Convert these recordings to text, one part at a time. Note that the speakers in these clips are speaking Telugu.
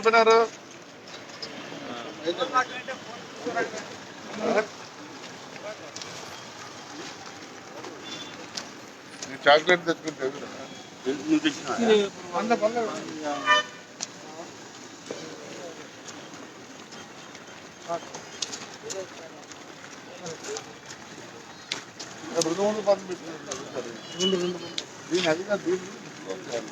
ఎక్కడ పోయినారు నీ చాక్లెట్ తెచ్చుకుంటే రెండు వందల పది పెట్టినారు దీని అది కాదు దీన్ని క్లోజ్ చేయాలి.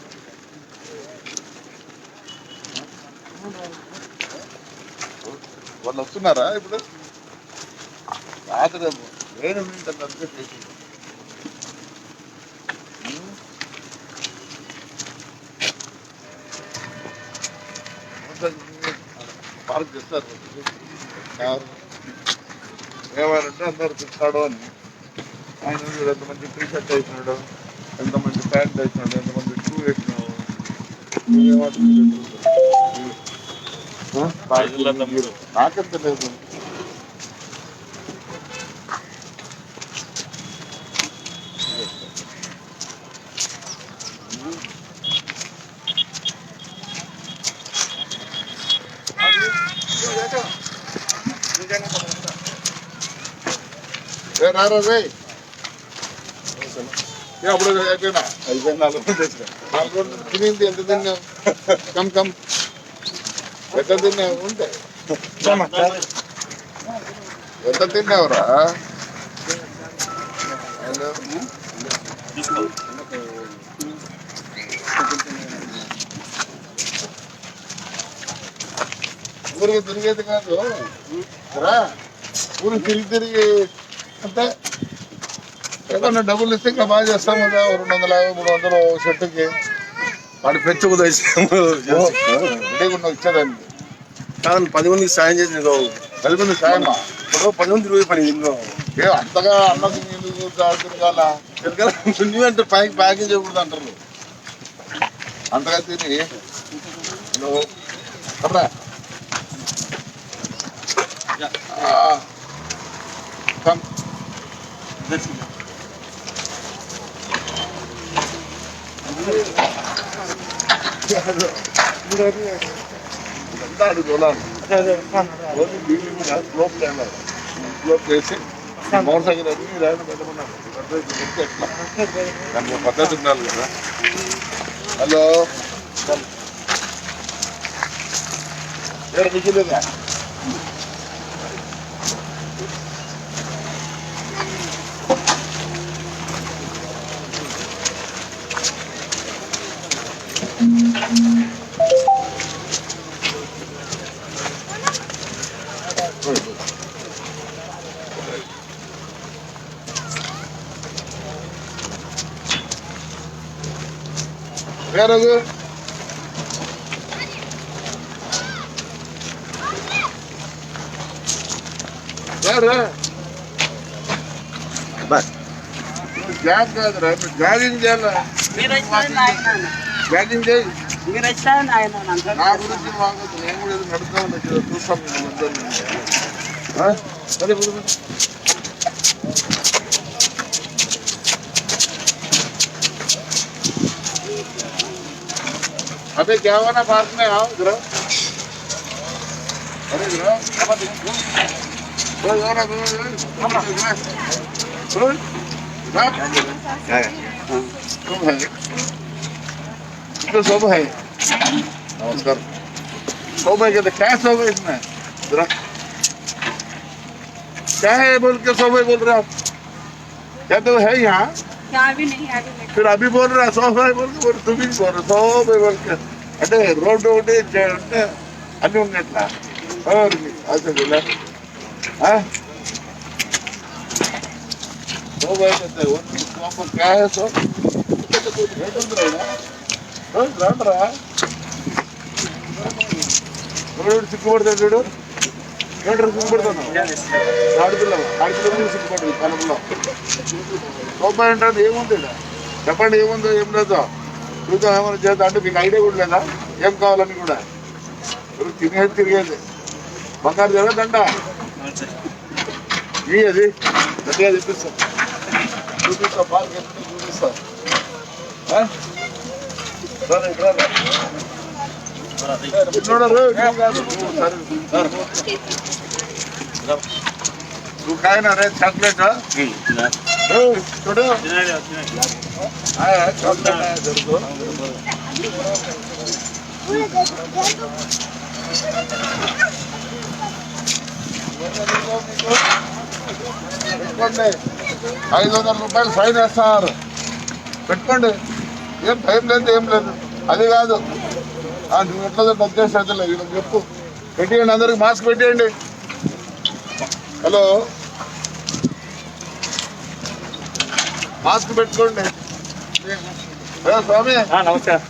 వాళ్ళు వస్తున్నారా ఇప్పుడు? రాత్రి వేరే ఉంటుంది చేసి పార్క్ చేస్తారు. కారు. అందరు తింటాడు అని. ఆయన ఎంతమంది టీ షర్ట్ వేసినాడు ఎంతమంది ప్యాంట్ వేసినాడు ఎంతమంది షూ వేసినాడు. నాకెంత లేదు ఏ రారా రే ఏ అప్పుడు అయిపోయినా అయిపోయింది నాలుగు రోజులు తెచ్చిన. నాలుగు రోజులు తినింది ఎంత తిన్నావు కమ్ కమ్ ఎంత తిన్నావు? ఉంటే. ఎంత తిన్నావురా? హలో. ఊరికి తిరిగేది కాదు. రా. ఊరికి తిరిగి తిరిగి అంటే ఏదన్నా డబ్బులు ఇస్తే ఇంకా బాగా చేస్తాం కదా. రెండు వందల యాభై మూడు వందలు షర్టుకి. వాడు పెంచుకు లేకుండా ఇచ్చేదానికి కాదు పది మందికి సాయం చేసి నీకు పది మంది సాయమా? ఇప్పుడు పది మంది ఇరవై పని ఇందులో ఏ అంతగా అన్నది నీళ్ళు తిరగాల? నువ్వంటే పైకి ప్యాకింగ్ చేయకూడదు అంటారు. అంతగా కమ్. ఇదంతా అడుగు చూడాలి రోజు నీళ్ళు మీద స్లోప్ చేయాలి స్లోప్ చేసి మోటార్ సైకిల్ అన్ని రాయడం పెట్టమన్నారు పద్ధతి చెప్తే ఎట్లా దానికి ఒక పద్ధతి ఉండాలి కదా హలో ఏడు మిగిలిందా వేరగు వేరే బస్ జాగ్ కాదురా మీరు జాగింగ్ చేయాలా మీరు వచ్చిన ఆయన జాగింగ్ చేయి మీరు వచ్చిన ఆయన నా గురించి బాగోదు నేను కూడా ఏదో నడుస్తా ఉన్నా కదా, చూస్తాం पे क्या हुआ ना पार्क में? आओ जरा अरे जरा हाँ। सब है। नमस्कार। सब है कहते तो क्या सब है इसमें? जरा क्या है बोल के सब है बोल रहे? आप क्या तो है यहाँ? फिर अभी बोल रहा सौ बोल के बोल तुम बोल रहे सौ बोल के। అంటే రోడ్డు ఒకటి అంటే అన్నీ ఉన్నాయి అట్లా. అసలు ఇలా సిగ్గుపడతాడు చూడు. ఎవడు సిగ్గుపడతాను ఆడపిల్ల ఆడపిల్ల సిగ్గుపడుతుంది కనుపులో కోపం అంటే ఏముంది చెప్పండి ఏముందో ఏం లేదో. చూద్దాం ఏమైనా చేద్దాం అంటే మీకు ఐడియా కూడా లేదా? ఏం కావాలని కూడా? తినేది తిరిగేది. బంగారు జరగదండ ఈ అది గట్టిగా చూపిస్తా చూపిస్తా బాగా గట్టిగా చూపిస్తా. ఇక్కడ సరే. నువ్వు కాయనా రే చాక్లెట్? పెట్టుకోండి ఐదు వందల రూపాయలు ఫైన్ వేస్తారు. పెట్టుకోండి. ఏం భయం లేదు ఏం లేదు. అది కాదు. నువ్వు ఎట్లా డబ్బు చేసేది చెప్పు. పెట్టేయండి అందరికి మాస్క్ పెట్టేయండి. హలో. మాస్క్ పెట్టుకోండి. స్వామి? నమస్కారం?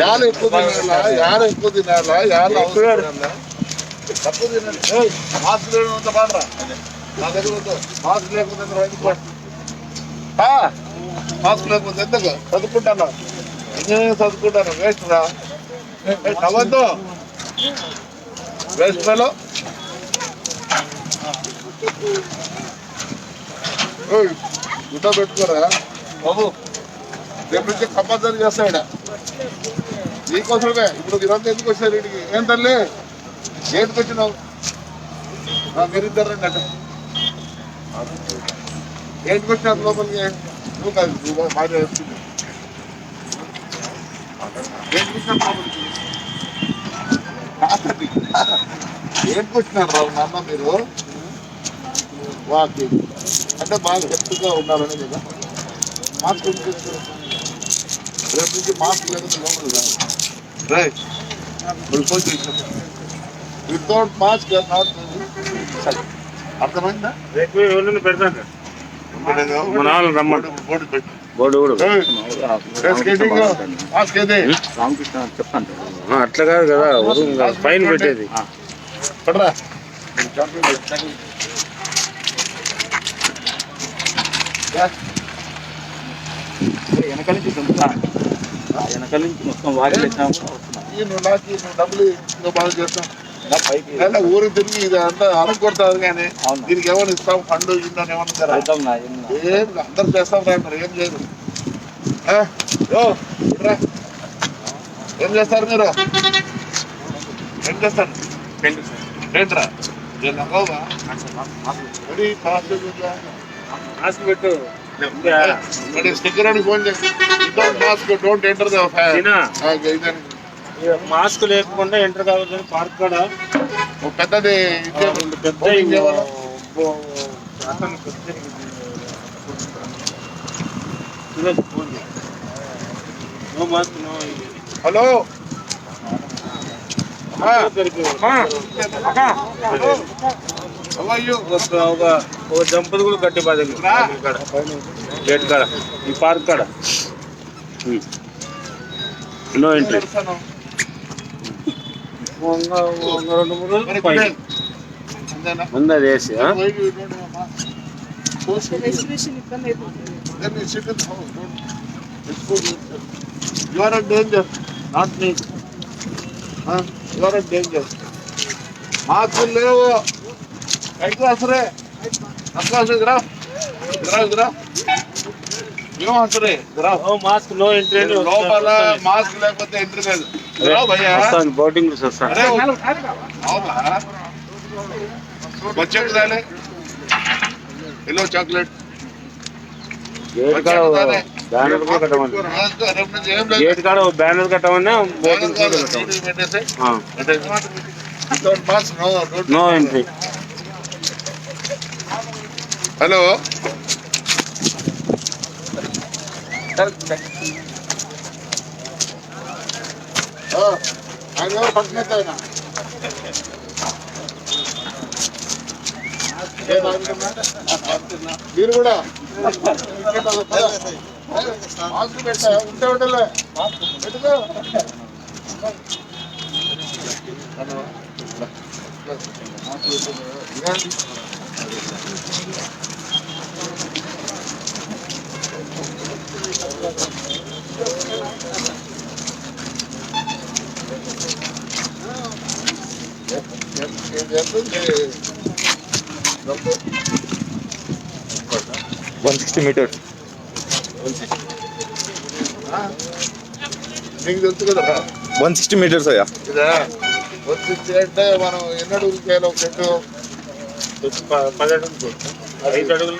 యాలు ఎక్కువ తినాలా? యారు ఎక్కువ తినాలా? యాలు అవసరం? తక్కువ తినాలి మాస్క్ నా దగ్గర వద్దు మాస్క్ లేకపోతే ఎందుకు మాస్క్ లేకపోతే చదువుకుంటాను? ఇంజనీరింగ్ చదువుకుంటాను? వేస్ట్ రా? ఏయ్, నవ్వద్దు. వేస్ట్ ఫెలో గుట్ట పెట్టుకోరా? బాబు రేపు నుంచి కంపల్సరీ చేస్తాడు నీకోసమే ఇప్పుడు ఇదంతా ఎందుకు వచ్చారు వీడికి? ఏం తల్లి? ఏంటికి వచ్చినావు. ఆ, మీరిద్దరు రండి అట. ఏంటికి వచ్చినారు లోపలికి. నువ్వు కాదు నువ్వు బాగా వస్తుంది ఏంటికి వచ్చినారు లోపలికి. కాదండి. ఏంటికి వచ్చినారు రావు నాన్న మీరు. వాకి అంటే బాగా హెల్త్గా ఉన్నారని కదా? మాస్క్? రేపు నుంచి మాస్క్ లేకపోతే లోపల రైట్ వితౌట్ మాస్క్ నాట్ అర్థమైందా? రేపు ఎవరిని పెడతాను మన బోర్డు పెట్టు. చెప్తాను అట్లా కాదు కదా. పైన పెట్టేది. పడరా. వెనకాల నుంచి దుంపుతా. వెనకాల నుంచి మొత్తం వాకి పెట్టినాము ఈ నువ్వు నాకు నువ్వు డబ్బులు నువ్వు బాగా చేస్తాం లేదా ఊరు తిరిగి ఇది అంతా అనుకుంటారు కానీ. దీనికి ఏమైనా ఇస్తాం ఫండ్ ఇందని ఏమన్నా ఏం అందరు చేస్తాం రా మరి ఏం చేయరు. ఏం చేస్తారు మీరు? ఏం చేస్తారు? ఏంట్రా నేను మాస్క్ పెట్టు. అని phone mask don't enter mask లేకుండా ఎంటర్ కావద్దు పార్క్ కాడ పెద్దది పెద్ద? అతను. No mask no. హలో? ఒక దంపతి కూడా కట్టి పదండి రా. కాడ గేట్ కాడ ఈ పార్క్ కాడ నో ఎంట్రీ. రెండు మూడు రోజులు పైన. ముందు అది వేసి. మార్కులు లేవు ఏం వస్తురే ఇదిరా ఓ మాస్క్ నో ఎంట్రీ అని లోపల మాస్క్ లేకపోతే ఎంట్రీ లేదు బోటింగ్ వచ్చేది దాలే ఎల్లో చాక్లెట్ బ్యానర్ గేట్ కాడ బ్యానర్ కట్టమని. బోటింగ్ కూడా కట్టమని. సీడీ పెట్టేసి ఆ. Without mask no don't no entry hello ఆయన ఎవరు పక్కన ఆయన మీరు కూడా మాస్క్ పెట్టా ఉంటే ఉండలే పెట్టుకో ఇది one sixty meter one sixty meters అయ్యా వన్ సిక్స్టీ అంటే మనం ఎన్ని అడుగులు చేయాలి ఒక చెట్టు పది అడుగులు ఐదు అడుగులు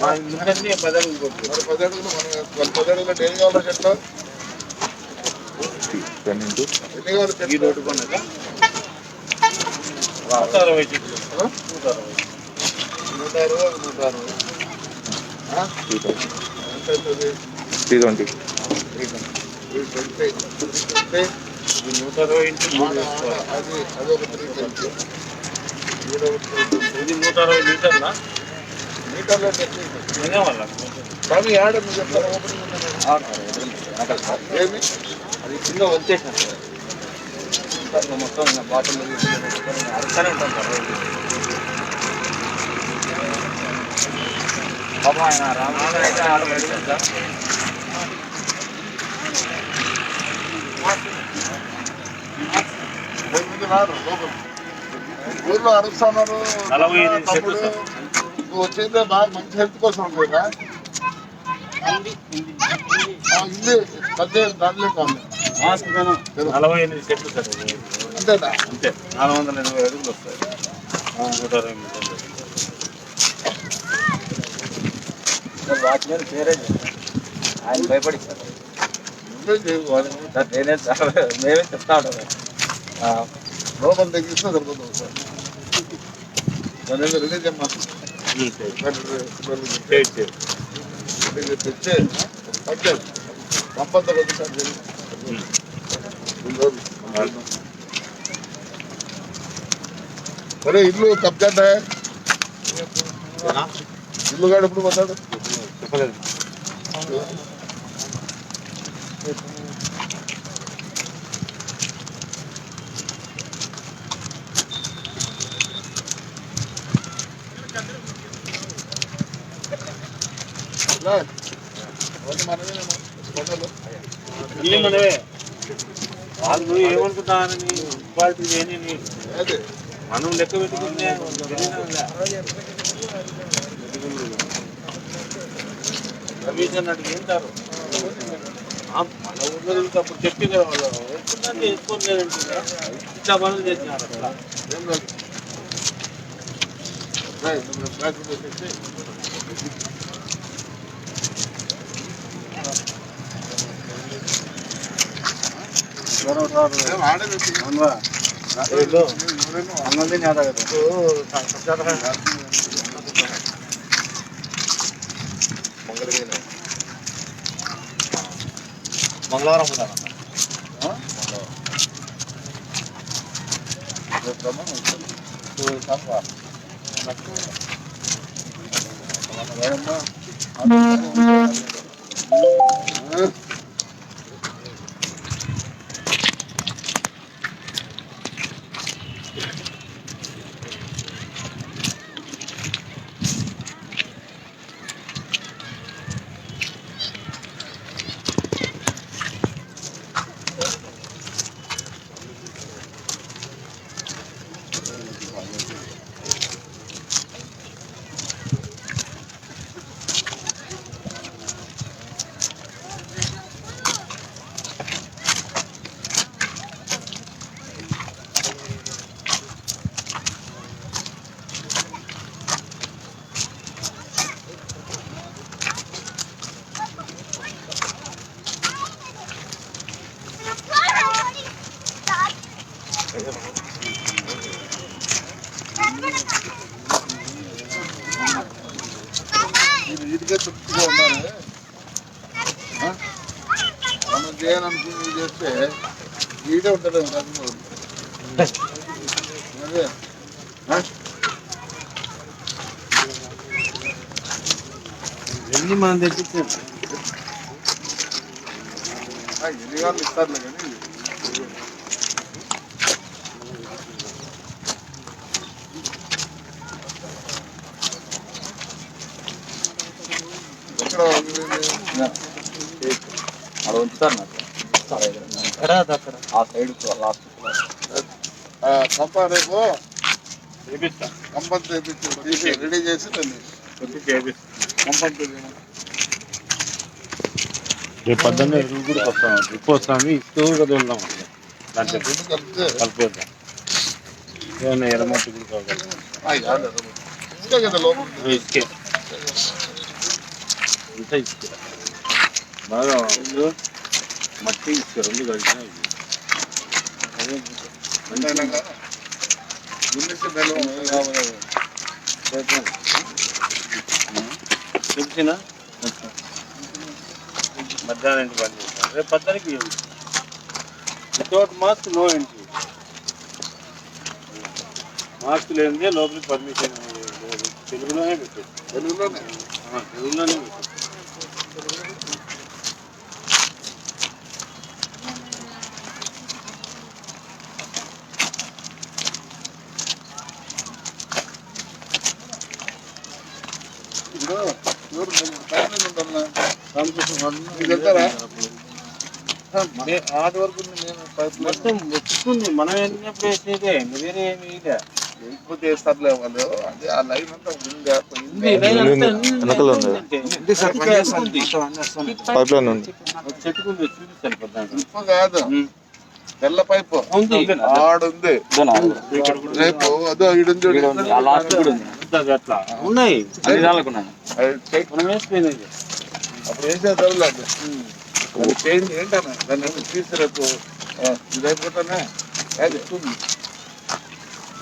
మరి పది అడుగులు మనం పది అడుగులు ఎన్ని కావాలి చెట్లు ఎన్ని కావాలి ఈ రోడ్డు కొన్నాక నూట అరవై చెట్లు? నూట అరవై. నూట అరవై నూట అరవై? Three twenty. నూట అరవై ఇంటూ. అది అది ఒక త్రీ ట్వంటీ. ఇది నూట అరవై మీటర్లో నువ్వు చెప్తాను ఓపెనింగ్ ఉందని. ఏమి అది కింద వచ్చేసిన సార్ మొత్తం బాటిల్ అడుగుతానే ఉంటాం సార్. పాపం ఆయన రామకృష్ణ అయితే సార్ రారు లోపల. ఊర్లో తమ్ముడు, చెట్లు నువ్వు వచ్చిందే బాగా మంచి హెల్త్ కోసం అనుకోగా ఇది మధ్య దాంట్లో కాదు మాస్క్ నలభై ఎనిమిది చెట్లు సార్ ఇది. అంతేనా? అంతే. నాలుగు వందల ఎనభై అడుగులు వస్తాయి. నూట అరవై మీటర్లు సార్ వాటి మీద పేరే చెప్పారు. ఆయన భయపడి సార్. సార్ నేనే సార్ మేమే చెప్తా ఉంటాం ఆ, లోపల తగ్గిస్తే సరిపోతుంది సార్. దాని మీద రెడీ చేయమ్మా చేయి, చేయి. తెచ్చే పట్టలేదు సంపద కొద్దిసారి సరే ఇల్లు కబ్జా ఇల్లు గాడు ఎప్పుడు పోతాడు చెప్పలేదు వాళ్ళు ఏమనుకుంటారని క్వాలిటీ అదే. మనం లెక్క పెట్టుకుంటే రమేష్ అన్నట్టు ఏంటారు? మన తిరిగితే అప్పుడు చెప్పింది కదా వాళ్ళు. ఎప్పుడంటే వేసుకొని లేదంటే ఇట్లా పనులు చేసినారు అట్లా ఏం లేదు. రేయ్, నువ్వు బ్యాగ్ పెట్టేసి ఏం ఆడలేదు ఏదో. ఎవరైనా అన్నది నేత కదా మంగళగిరి మంగళవారం ఉందా మీరు ఇదిగే తృప్తిగా ఉన్నారు ఆ? మనం చేయాలనుకుని చేస్తే ఈడే ఉంటుంది రకంగా అదే ఆ? ఎన్ని మనం తెచ్చిచ్చాం ఆ, ఎన్ని వాళ్ళు ఇస్తారులే కానీ ఎక్కడ అక్కడ ఉంచుతారు నాకు ఆ సైడ్ లాస్ట్ పంప రేపు రెడీ చేసి చేపిస్తా. కంపల్సరీ రేపు పొద్దున్న ఎరువు కూడా వస్తాం డ్రిప్ వస్తాను ఇస్తూ కదా వెళ్దాం దాంట్లో కలిపేద్దాం. ఏమన్నా ఎర్రమట్టి కూడా కావాలి. ఇసుకే ఇంత ఇసుకే బాగా మట్టి ఇసుక రెండు కలిసిన. తెలిసిన మధ్యాహ్నం పని చేస్తాను రేపు పద్దరికి without mask no entry mask లేనిదే లోపలికి పర్మిషన్ తెలుగులోనే పెట్టారు. తెలుగులోనే? తెలుగులోనే పెట్టారు ఇప్పుడు ఎవరు పైన ఉండాలా రామకృష్ణ మీకు వెళ్తారా? ఆటి వరకు మొత్తం వచ్చింది మనం వెళ్ళినప్పుడు వేసేదే వేరే ఏమి ఇదే వాళ్ళు. అదే ఆ లైన్ అంతా ఉందా. పైప్ లైన్ ఉంది. ఉప్పు కాదు. తెల్ల పైపు. ఉంది. ఆడుంది. రేపు అదో ఉన్నాయి. మనం వేసిపోయింది అప్పుడు వేసే తరలేదు చేంజ్ ఏంటన్నా? దాన్ని ఏమో తీసి రేపు ఆ, ఇది అయిపోతానే అది ఎక్కువ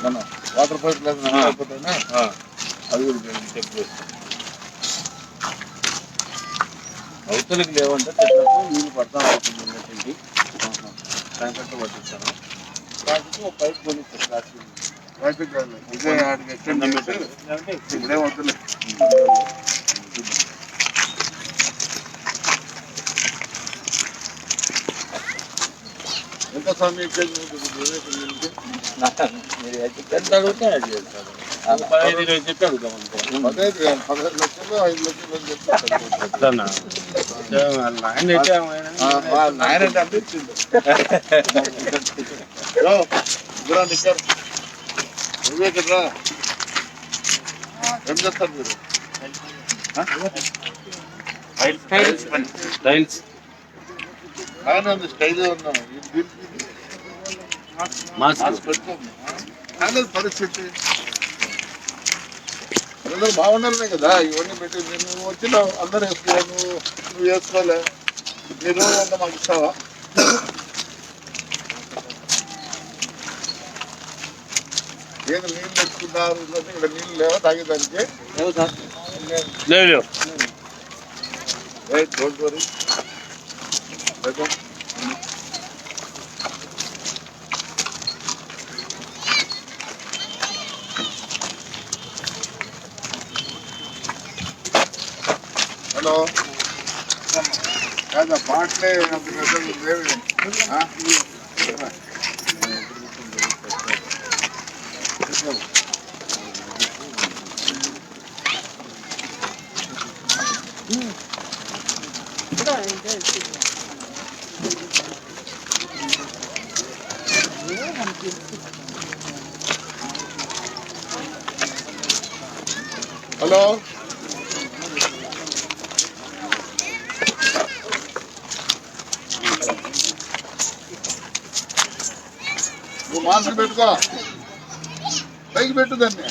మన వాటర్ పైప్. అయిపోతానే అది కూడా చేయండి. చెక్ చేస్తాం లేవంటే చెట్లకు నీళ్ళు పడతా అవుతుంది ఉన్నట్టుండి దానికంటే పట్టిస్తాను. దానికి ఒక పైప్ కొనిస్తారు ప్లాస్టిక్ ఇప్పుడే వద్దులే ఎంత సమయం ఇచ్చేది మీకు? ఎంత అడిగితే పదహైదు ఇరవై చెట్లు అడుగుతాం పదహైదు పదహైదు లక్షలు ఐదు లక్షలు అని చెప్తారు అంటే నువ్వే కదరా ఏం చేస్తారు మీరు? టైల్స్. ఆయన ఉంది స్టైల్ ఇది పెట్టుకోము కాలేదు పరిస్థితి. అందరూ బాగుండాలనే కదా ఇవన్నీ పెట్టి నువ్వు వచ్చిన అందరూ వేసుకో నువ్వు నువ్వు వేసుకోలే. అంతా మాకు ఇస్తావా ఏదో నీళ్ళు తెచ్చుకున్నారు లేకపోతే ఇక్కడ నీళ్ళు లేవా తాగేదానికి లేవు లేవు డోంట్ వరీ హలో కాదా పాటలే అంత పెద్దవి లేవు హలో నువ్వు మాస్క్ పెట్టుకో. పైకి పెట్టు దాన్ని.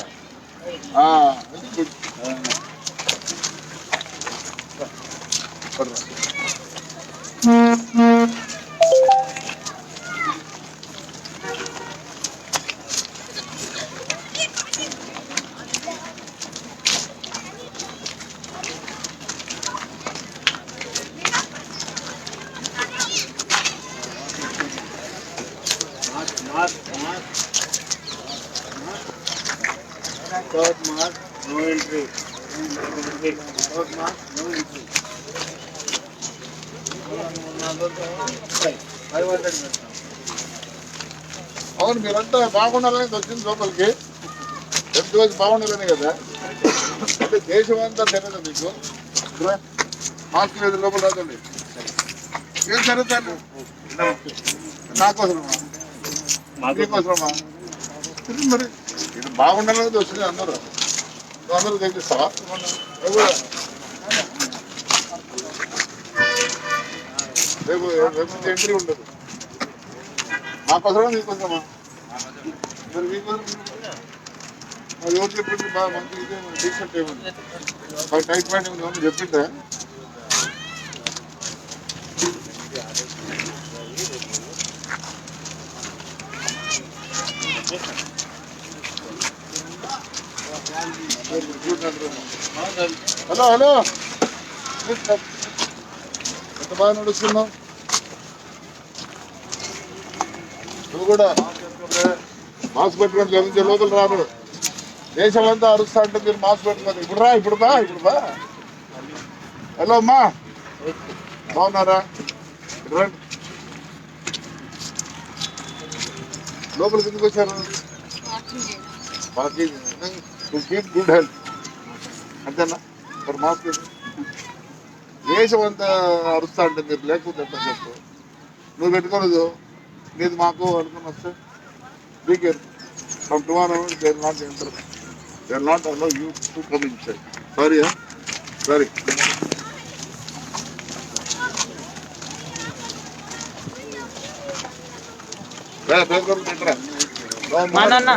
Third mark, no entry. Third mark, no entry. అవును మీరంతా బాగుండాలని వచ్చింది లోపలికి ఎంత రోజు బాగుండాలని కదా అంటే దేశం అంతా తెలియదు మీకు మాస్క్ లేదు లోపల రాదండి ఏం జరుగుతాను నాకోసమా మీకోసమా మరి ఇది బాగుండాలని వచ్చింది. అందరూ అందరూ తెప్పిస్తావా రేపు రేపు ఎంట్రీ ఉండదు. మాకోసమా మీకోసమా మరి మీకోసం మరి బాగా మంచి ఇదే టీషర్ట్ ఏముంది? మరి టైట్ ప్యాంట్ చెప్పిందా హలో హలో ఎంత బాగా నడుస్తున్నావు నువ్వు కూడా మాస్క్ పెట్టుకొని గమనించే లోపల రాడు దేశం అంతా అరుస్తా అంటే మీరు మాస్క్ పెట్టుకోండి. ఇప్పుడు రా ఇప్పుడు బా ఇప్పుడు బా హలో అమ్మా. బాగున్నారా? రండి. లోపలికి ఎందుకు వచ్చారు? కీప్ గుడ్ హెల్త్ అంతేనా మరి మాస్క్ దేశం అంతా అరుస్తా అంటే మీరు లేకపోతే ఎట్లా చెప్పు నువ్వు పెట్టుకోలేదు. నీది మాకు అనుకుని వస్తే be care from tomorrow there not enter there not allow you to come inside sorry sorry paper పెట్టరా? మనన్న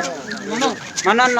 మనన్న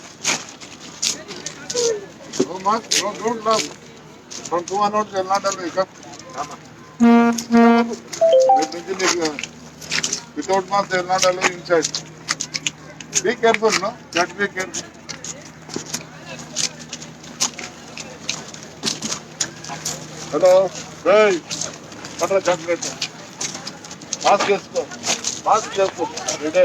No mask, no, don't laugh. From two on out, they'll not allow you come. With the- Without mask, they'll not allow you inside. Be careful, no? Just be careful. Hello రేయ్ పట్ల చాక్లెట్ మాస్క్ వేసుకో మాస్క్ వేసుకో ready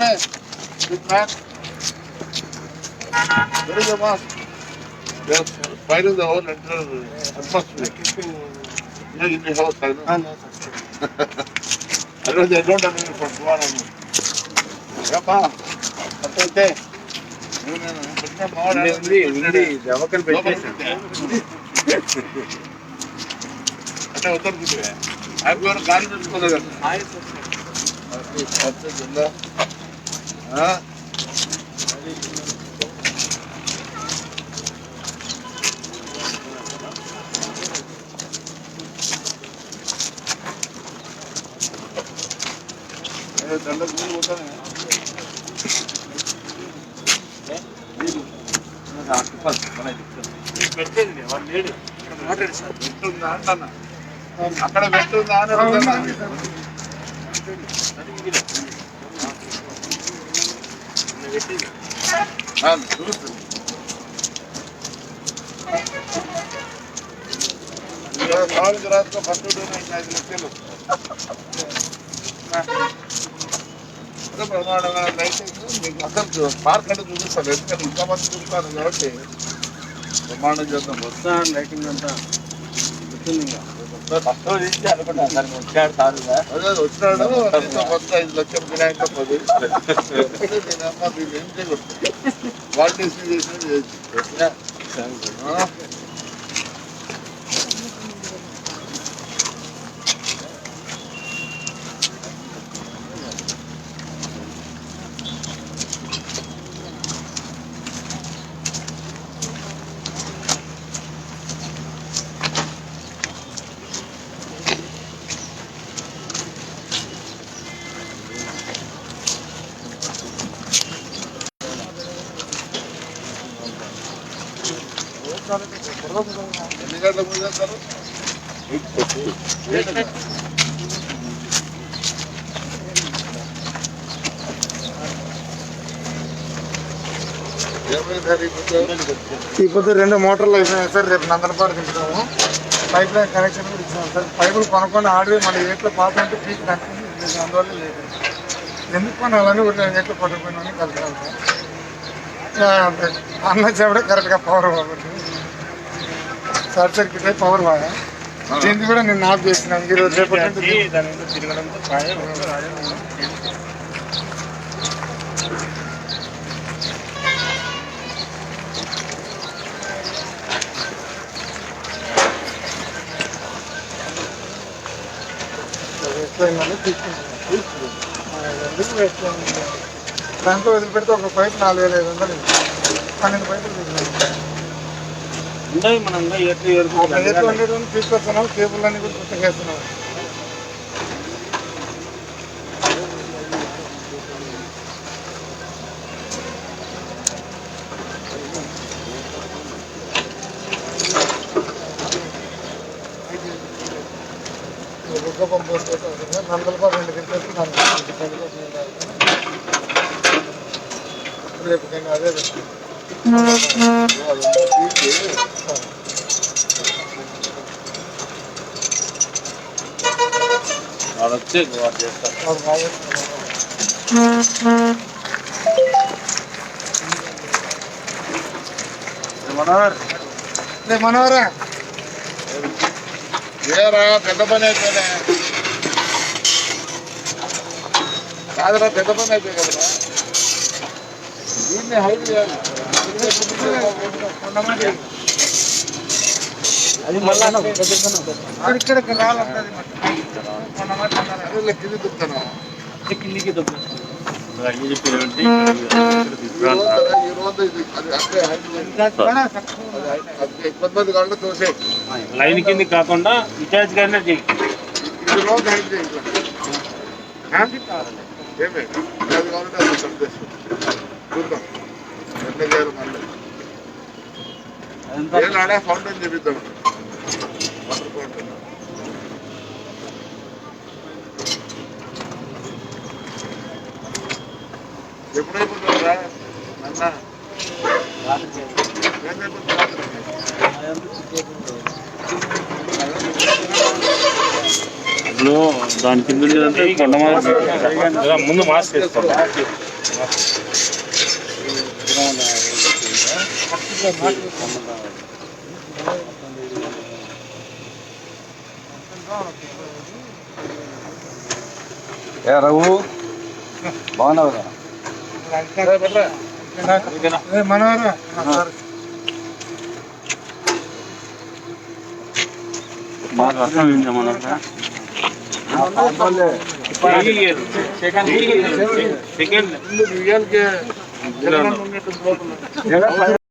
man. Good man. Where is the mask? They are fighting the whole entire atmosphere. Yeah, in the house, I know. Otherwise, they don't have any for tomorrow. ఏమ్మా అట్టయితే నేను పెట్టిన మావాడు ఉంది ఉంది దవకలు పెట్టేసాను అంటే వద్దనుకుంటే ఆయన పేరు గాలి తెచ్చుకోలేదు కదా ఉందా దండకు నీళ్ళు పోతానే. పెట్టేది వాడు లేడు. పెట్టుందా అంటన్నా అక్కడ పెట్టుందా అని కాలేజ్ రాసుకో ఫస్ట్ ఐదు లక్షలు అదే లైసెన్స్ మీకు అసలు పార్క్ అంటే చూపిస్తాను ఎందుకంటే ఇంకా మంది చూపిస్తాను కాబట్టి ప్రమాణం చేద్దాం వస్తా లైటింగ్ అంతా వచ్చింది ఇంకా వచ్చినాడు మొత్తం ఐదు లక్షలు వినాయక పది. నేను అమ్మ దీన్ని ఏం చేయకూడదు వాళ్ళు చేసి. చేసినట్టు ఎన్ని గంటలకు పూజ చేస్తారు సార్ ఈ పొద్దు రెండు మోటార్లు అయిపోయినాయి సార్ రేపు నందనపాడు దింపుతాము. పైప్ లైన్ కనెక్షన్ కూడా ఇచ్చాము సార్. పైపులు కొనుక్కొని ఆడి మన ఏట్లో పాత అంటే పీక్ కనుక్కొని అందువల్ల లేదు. ఎందుకు కొనాలని ఒక రెండు గంటలు పట్టుకుపోయినా కలిసాం సార్. అన్న చెప్పడం కరెక్ట్గా పవర్ బాగుంటుంది షార్ట్ సర్క్యూట్ అయి పవర్ బాగా దీన్ని కూడా నేను ఆఫ్ చేసినాను ఈరోజు రేపటి నుండి దాంట్లో వదిలిపెడితే ఒక పైపు నాలుగు వేల ఐదు వందలు. పన్నెండు పైపులు తీసుకున్నాను ఉండవు మనం ఇంకా ఎట్లు ఒక ఎత్తు వండేటువంటి తీసుకొస్తున్నాం కేబుల్ అన్ని కూడా కొత్తగా వేస్తున్నాం ఒక్క పంపు వందల రూపాయలు రెండు గింటలు రేపు నేను అదే పెట్టుకుంటాను వాడు వచ్చే వాడు చేస్తారు వాడు బాగా చేస్తున్నాడు. మనోహర్. మనోహరా. ఏరా పెద్ద పని అయిపోయినా కాదురా పెద్ద పని అయిపోయి కదరా. దీన్ని హైట్ చేయాలి. అది మళ్ళా ఇక్కడ రావాలంటే అదే కింది దుక్కుతాను. కిందికి ఈ రోజు ఇది అది అంటే హైట్ అది హైట్ అది ఇబ్బంది కాకుండా తోసే లైన్ కింద కాకుండా విచార్జ్ గానే చెయ్యి ఇది రోజు హైట్ చేయాలి ఏమే? అది కావాలంటే అది సందేశం చూద్దాం. ఎట్లా చేయాలి మళ్ళీ. ఏం ఆడే ఫౌంటైన్ చేపిద్దాం. వాటర్ ఫౌంటైన్ ఎప్పుడైపోతుందా అన్న. దాని కింద ఉండేదంటే కొండ మాస్ ముందు మాస్క్ వేసుకోండి ఏ రఘు? బాగున్నావు కదా మనోహరా మాకు అర్థం ఏంటి మన సెకండ్